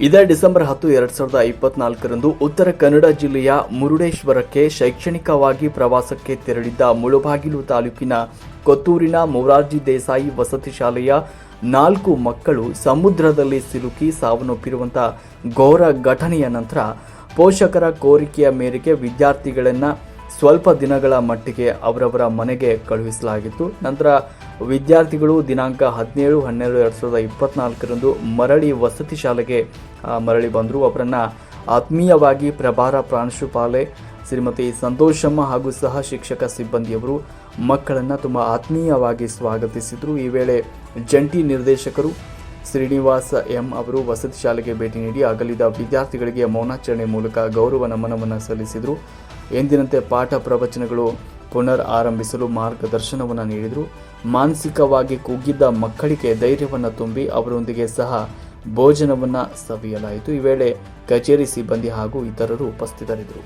ಇದೇ ಡಿಸೆಂಬರ್ ಹತ್ತು, ಎರಡ್ ಸಾವಿರದ ಇಪ್ಪತ್ನಾಲ್ಕರಂದು ಉತ್ತರ ಕನ್ನಡ ಜಿಲ್ಲೆಯ ಮುರುಡೇಶ್ವರಕ್ಕೆ ಶೈಕ್ಷಣಿಕವಾಗಿ ಪ್ರವಾಸಕ್ಕೆ ತೆರಳಿದ್ದ ಮುಳುಬಾಗಿಲು ತಾಲೂಕಿನ ಕೊತ್ತೂರಿನ ಮೊರಾರ್ಜಿ ದೇಸಾಯಿ ವಸತಿ ಶಾಲೆಯ ನಾಲ್ಕು ಮಕ್ಕಳು ಸಮುದ್ರದಲ್ಲಿ ಸಿಲುಕಿ ಸಾವನ್ನೊಪ್ಪಿರುವಂತಹ ಘೋರ ಘಟನೆಯ ನಂತರ ಪೋಷಕರ ಕೋರಿಕೆಯ ಮೇರೆಗೆ ವಿದ್ಯಾರ್ಥಿಗಳನ್ನು ಸ್ವಲ್ಪ ದಿನಗಳ ಮಟ್ಟಿಗೆ ಅವರವರ ಮನೆಗೆ ಕಳುಹಿಸಲಾಗಿತ್ತು. ನಂತರ ವಿದ್ಯಾರ್ಥಿಗಳು ದಿನಾಂಕ ಹದಿನೇಳು, ಹನ್ನೆರಡು, ಎರಡು ಸಾವಿರದ ಇಪ್ಪತ್ನಾಲ್ಕರಂದು ಮರಳಿ ವಸತಿ ಶಾಲೆಗೆ ಮರಳಿ ಬಂದರು. ಅವರನ್ನು ಆತ್ಮೀಯವಾಗಿ ಪ್ರಭಾರ ಪ್ರಾಂಶುಪಾಲೆ ಶ್ರೀಮತಿ ಸಂತೋಷಮ್ಮ ಹಾಗೂ ಸಹ ಶಿಕ್ಷಕ ಸಿಬ್ಬಂದಿಯವರು ಮಕ್ಕಳನ್ನು ತುಂಬ ಆತ್ಮೀಯವಾಗಿ ಸ್ವಾಗತಿಸಿದರು. ಈ ವೇಳೆ ಜಂಟಿ ನಿರ್ದೇಶಕರು ಶ್ರೀನಿವಾಸ ಎಂ ಅವರು ವಸತಿ ಶಾಲೆಗೆ ಭೇಟಿ ನೀಡಿ ಅಗಲಿದ ವಿದ್ಯಾರ್ಥಿಗಳಿಗೆ ಮೌನಾಚರಣೆ ಮೂಲಕ ಗೌರವ ನಮನವನ್ನು ಸಲ್ಲಿಸಿದರು. ಎಂದಿನಂತೆ ಪಾಠ ಪ್ರವಚನಗಳು ಪುನರ್ ಆರಂಭಿಸಲು ಮಾರ್ಗದರ್ಶನವನ್ನು ನೀಡಿದರು. ಮಾನಸಿಕವಾಗಿ ಕುಗ್ಗಿದ್ದ ಮಕ್ಕಳಿಗೆ ಧೈರ್ಯವನ್ನು ತುಂಬಿ ಅವರೊಂದಿಗೆ ಸಹ ಭೋಜನವನ್ನು ಸವಿಯಲಾಯಿತು. ಈ ವೇಳೆ ಕಚೇರಿ ಸಿಬ್ಬಂದಿ ಹಾಗೂ ಇತರರು ಉಪಸ್ಥಿತರಿದ್ದರು.